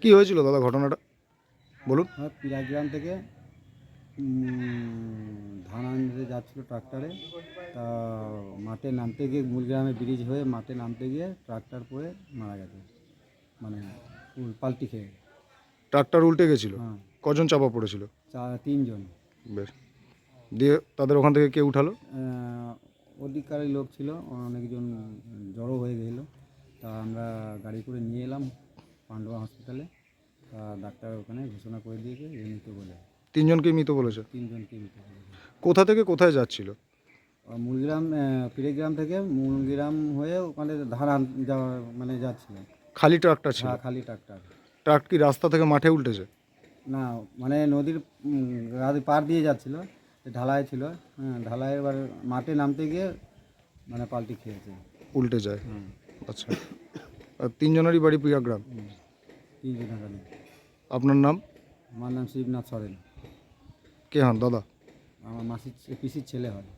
কি হয়েছিল দাদা ঘটনাটা? বলুন। হ্যাঁ পিরাগ্রাম থেকে ধান আনতে যাচ্ছিল ট্রাক্টরে। তা মাঠে নামতে গিয়ে মূলগ্রামে ব্রিজ হয়ে মাঠে নামতে গিয়ে ট্রাক্টর পড়ে মারা গেছে। মানে পাল্টি খেয়ে। ট্রাক্টর উল্টে গেছিল? হ্যাঁ। কজন চাপা পড়েছিল? চার তিনজন। বেশ। দিয়ে তাদের ওখান থেকে কে উঠালো? আহ, অধিকারী লোক ছিল অনেকজন জড়ো হয়ে গেল তা আমরা গাড়ি করে নিয়ে এলাম। পান্ডবা হসপিটালে তা ডাক্তার ওখানে ঘোষণা করে দিয়েছে যে মৃত বলে। তিনজনকে মৃত বলেছে? তিনজনকে মৃত বলেছে কোথা থেকে কোথায় যাচ্ছিল? আর মূলগ্রাম পিড়েগ্রাম থেকে মূলগ্রাম হয়ে ওখানে আন- যাওয়া মানে যাচ্ছিল। খালি ট্রাক্টর ছিল? হ্যাঁ, খালি ট্রাক্টর ট্রাক কি রাস্তা থেকে মাঠে উল্টেছে? না মানে নদীর উম, পার দিয়ে যাচ্ছিল ঢালাই ছিল। হ্যাঁ ঢালাই এবার মাঠে নামতে গিয়ে মানে পাল্টি খেয়েছে। উল্টে যায়। হুম। আচ্ছা। আর তিনজনেরই বাড়ি প্রিয়াগ্রাম তিনজনের গাড়ি আপনার নাম? আমার নাম শিবনাথ সরেন। কে হন? দাদা? আমার মাসির পিসির ছেলে হয়।